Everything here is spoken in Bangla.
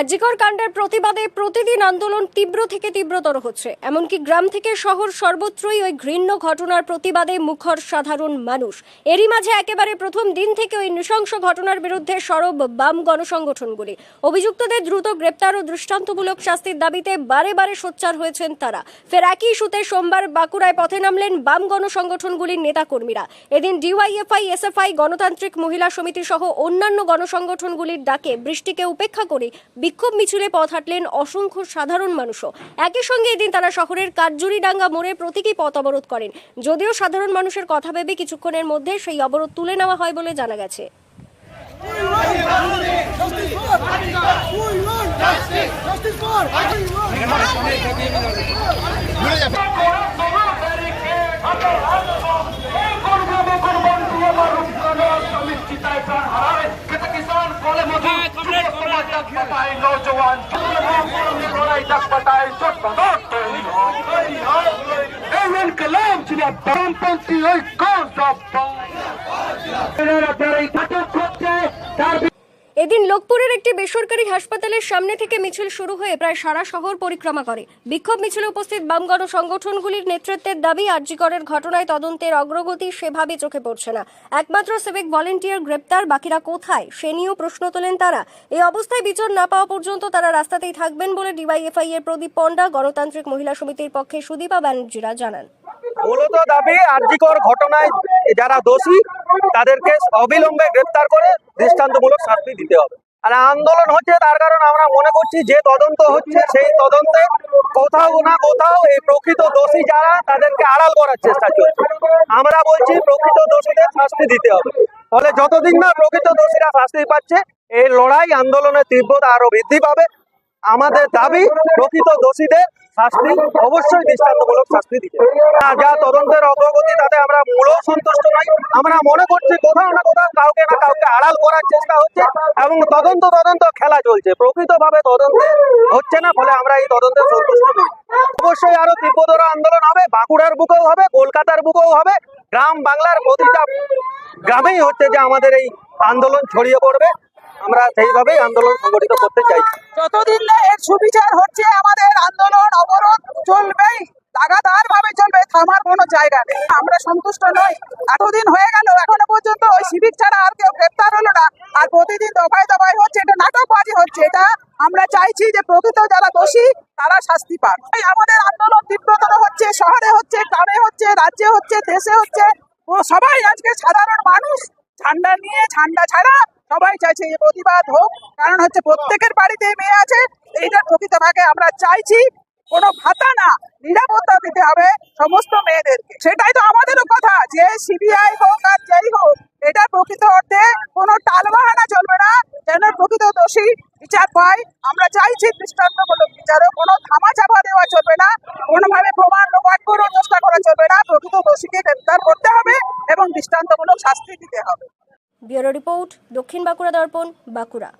আজিকর কাণ্ডের প্রতিবাদে প্রতিদিন আন্দোলন তীব্র থেকে তীব্রতর হচ্ছে। এমনকি গ্রাম থেকে শহর সর্বত্রই ওই ঘৃণ্য ঘটনার প্রতিবাদে মুখর সাধারণ মানুষ। এরই মাঝে একেবারে প্রথম দিন থেকে ওই নৃশংস ঘটনার বিরুদ্ধে সরব বাম গণসংগঠনগুলি। অভিযুক্তদের দ্রুত গ্রেপ্তার ও দৃষ্টান্তমূলক শাস্তির দাবিতে বারে বারে সোচ্চার হয়েছেন তারা। ফের একই ইস্যুতে সোমবার বাঁকুড়ায় পথে নামলেন বাম গণসংগঠনগুলির নেতাকর্মীরা। এদিন ডিওয়াইএফআই, এসএফআই, গণতান্ত্রিক মহিলা সমিতি সহ অন্যান্য গণসংগঠনগুলির ডাকে বৃষ্টিকে উপেক্ষা করে বিক্ষোভ মিছিলে পথ হাঁটলেন অসংখ্য সাধারণ মানুষও। একই সঙ্গে এদিন তারা শহরের কাটজুরিডাঙ্গা মোড়ে প্রতীকী পথ অবরোধ করেন। যদিও সাধারণ মানুষের কথা ভেবে কিছুক্ষণের মধ্যে সেই অবরোধ তুলে নেওয়া হয় বলে জানা গেছে। নৌজওয়ান এমন কালাম ছিল বামপন্থী ঐক্য আপনারা এই নাটক করছে তার এদিন লোকপুরের একটি বেসরকারি হাসপাতালের সামনে থেকে মিছিল শুরু হয়ে প্রায় সারা শহর পরিক্রমা করে। বিক্ষোভ মিছিলে উপস্থিত বাম গণসংগঠনগুলির নেতৃত্বের দাবি আরজিকরের ঘটনায় তদন্তের অগ্রগতি সেভাবে চোখে পড়ছে না। একমাত্র সিভিক ভলেন্টিয়ার গ্রেপ্তার, বাকিরা কোথায়? সে নিয়েও প্রশ্ন তোলেন তারা। এই অবস্থায় বিচার না পাওয়া পর্যন্ত তারা রাস্তাতেই থাকবেন বলে ডিওয়াইএফআই এর প্রদীপ পণ্ডা, গণতান্ত্রিক মহিলা সমিতির পক্ষে সুদীপা ব্যানার্জিরা জানান। মূলত দাবি ঘটনায় যারা দোষী, তাদেরকে অবিলম্বে গ্রেপ্তার করে দৃষ্টান্তমূলক শাস্তি দিতে হবে। আর আন্দোলন হচ্ছে তার কারণ আমরা মনে করছি যে তদন্ত হচ্ছে, সেই তদন্তে কোথাও না কোথাও এই প্রকৃত দোষী যারা তাদেরকে আড়াল করার চেষ্টা চলছে। আমরা বলছি প্রকৃত দোষীদের শাস্তি দিতে হবে। ফলে যতদিন না প্রকৃত দোষীরা শাস্তি পাচ্ছে, এই লড়াই আন্দোলনের তীব্রতা আরও বৃদ্ধি পাবে। আমাদের দাবি, প্রকৃত দোষীদের শাস্তি অবশ্যই দৃষ্টান্তমূলক শাস্তি দিতে যা তদন্তের অগ্রগতি, তাতে আমরা মূলও সন্তুষ্ট নই। আমরা মনে করছি কোথাও না কোথাও কাউকে না কাউকে আড়াল করার চেষ্টা হচ্ছে এবং তদন্ত তদন্ত খেলা চলছে। প্রকৃতভাবে তদন্তে হচ্ছে না, ফলে আমরা এই তদন্তে সন্তুষ্ট নই। অবশ্যই আরও তীব্রতর আন্দোলন হবে, বাঁকুড়ার বুকেও হবে, কলকাতার বুকেও হবে, গ্রাম বাংলার প্রতিটা গ্রামেই হচ্ছে যে আমাদের এই আন্দোলন ছড়িয়ে পড়বে। আমরা সেইভাবেই আন্দোলন সংগঠিত করতে চাইছি যতদিন না এর সুবিচার হচ্ছে আমাদের আন্দোলন অবরোধ চলবেই লাগাতার ভাবে চলবে থামার কোনো জায়গা নেই। আমরা সন্তুষ্ট নই। এতদিন হয়ে গেল, এখনও পর্যন্ত ওই সিভিক ছাড়া আর কেউ গ্রেপ্তার হলো না। আর প্রতিদিন দফায় দফায় হচ্ছে, এটা নাটকবাজি হচ্ছে। এটা আমরা চাইছি যে প্রকৃত যারা দোষী, তারা শাস্তি পাক। আমাদের আন্দোলন তীব্রতর হচ্ছে, শহরে হচ্ছে, গ্রামে হচ্ছে, রাজ্যে হচ্ছে, দেশে হচ্ছে। ও সবাই আজকে সাধারণ মানুষ। ঝান্ডা নিয়ে, ঝান্ডা ছাড়া সবাই চাইছে এই প্রতিবাদ হোক। কারণ হচ্ছে প্রত্যেকের বাড়িতে মেয়ে আছে। এইটা প্রকৃত ভাগে আমরা চাইছি কোনো ভাতা না, নিরাপত্তা দিতে হবে সমস্ত মেয়েদেরকে। সেটাই তো আমাদেরও কথা, যে সিবিআই হোক আর যাই হোক, এটা প্রকৃত অর্থে কোনো টালবাহানা চলবে না, যেন প্রকৃত দোষী বিচার পায়। আমরা চাইছি দৃষ্টান্তমূলক বিচারও, কোনো থামা চাপা দেওয়া চলবে না, কোনোভাবে প্রমাণ লোপাট করেও চেষ্টা করা চলবে না, প্রকৃত দোষীকে গ্রেপ্তার করতে হবে এবং দৃষ্টান্তমূলক শাস্তি দিতে হবে। ব্যুরো রিপোর্ট, দক্ষিণ বাঁকুড়া দর্পণ, বাঁকুড়া।